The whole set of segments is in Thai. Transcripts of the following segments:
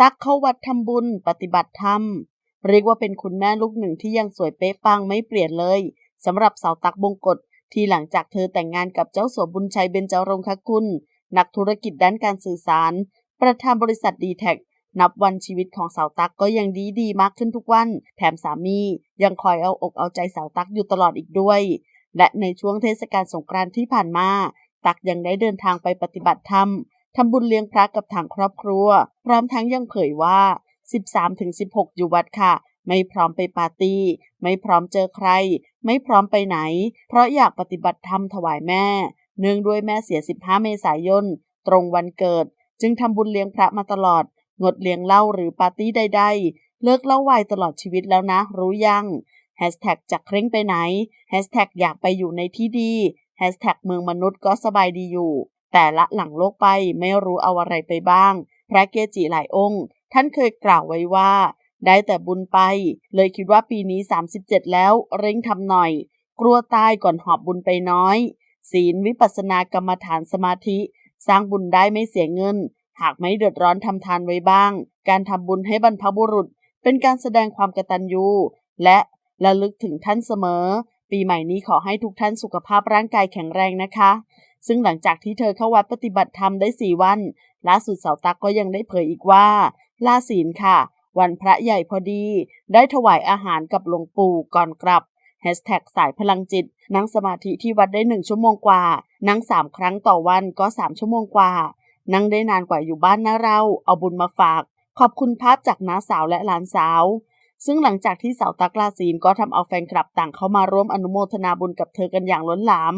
ตักเข้าวัดทำบุญ ปฏิบัติธรรม เรียกว่าเป็นคุณแม่ลูกหนึ่งที่ยังสวยเป๊ะปังไม่เปลี่ยนเลยสำหรับสาวตักบงกฎที่หลังจากเธอแต่งงานกับเจ้าสัวบุญชัยเบญจรงคกุล นักธุรกิจด้านการสื่อสาร ประธานบริษัทดีแท็นับวันชีวิตของสาวตักก็ยังดีดีมากขึ้นทุกวัน แถมสามียังคอยเอาอกเอาใจสาวตักอยู่ตลอดอีกด้วย และในช่วงเทศกาลสงกรานต์ที่ผ่านมา ตักยังได้เดินทางไปปฏิบัติธรรม ทำบุญเลี้ยงพระกับทางครอบครัว พร้อมทั้งยังเผยว่า 13-16 อยู่วัดค่ะ ไม่พร้อมไปปาร์ตี้ ไม่พร้อมเจอใคร ไม่พร้อมไปไหน เพราะอยากปฏิบัติธรรมถวายแม่ เนื่องด้วยแม่เสีย 15 เมษายน ตรงวันเกิด จึงทำบุญเลี้ยงพระมาตลอด งดเลี้ยงเหล้าหรือปาร์ตี้ใด ๆ เลิกเหล้าไวตลอดชีวิตแล้วนะ รู้ยังแฮชแท็กจากเคร่งไปไหนแฮชแท็กอยากไปอยู่ในที่ดีแฮชแท็กเมืองมนุษย์ก็สบายดีอยู่ แต่ละหลังโลกไปไม่รู้เอาอะไรไปบ้าง พระเกจิหลายองค์ ท่านเคยกล่าวไว้ว่า ได้แต่บุญไป เลยคิดว่าปีนี้ 37 แล้วเร่งทำหน่อย กลัวตายก่อนหอบบุญไปน้อย ศีลวิปัสสนากรรมฐานสมาธิ สร้างบุญได้ไม่เสียเงิน หากไม่เดือดร้อนทำทานไว้บ้าง การทำบุญให้บรรพบุรุษ เป็นการแสดงความกตัญญูและระลึกถึงท่านเสมอ ปีใหม่นี้ขอให้ทุกท่านสุขภาพร่างกายแข็งแรงนะคะ ซึ่งหลังจากที่เธอเข้าวัดปฏิบัติธรรมได้สี่วัน ล่าสุดสาวตักก็ยังได้เผยอีกว่าลาศีลค่ะ วันพระใหญ่พอดี ได้ถวายอาหารกับหลวงปู่ก่อนกลับแฮชแท็กสายพลังจิต นั่งสมาธิที่วัดได้หนึ่งชั่วโมงกว่า นั่งสามครั้งต่อวันก็สามชั่วโมงกว่า นั่งได้นานกว่าอยู่บ้านนะเรา เอาบุญมาฝาก ขอบคุณภาพจากน้าสาวและหลานสาว ซึ่งหลังจากที่สาวตักลาศีลก็ทำเอาแฟนคลับต่างเข้ามาร่วมอนุโมทนาบุญกับเธอกันอย่างล้นหลาม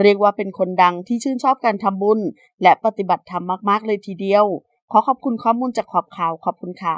เรียกว่าเป็นคนดังที่ชื่นชอบการทำบุญ และปฏิบัติธรรมมาก ๆ เลยทีเดียว ขอขอบคุณข้อมูลจากขอบข่าวขอบคุณค่ะ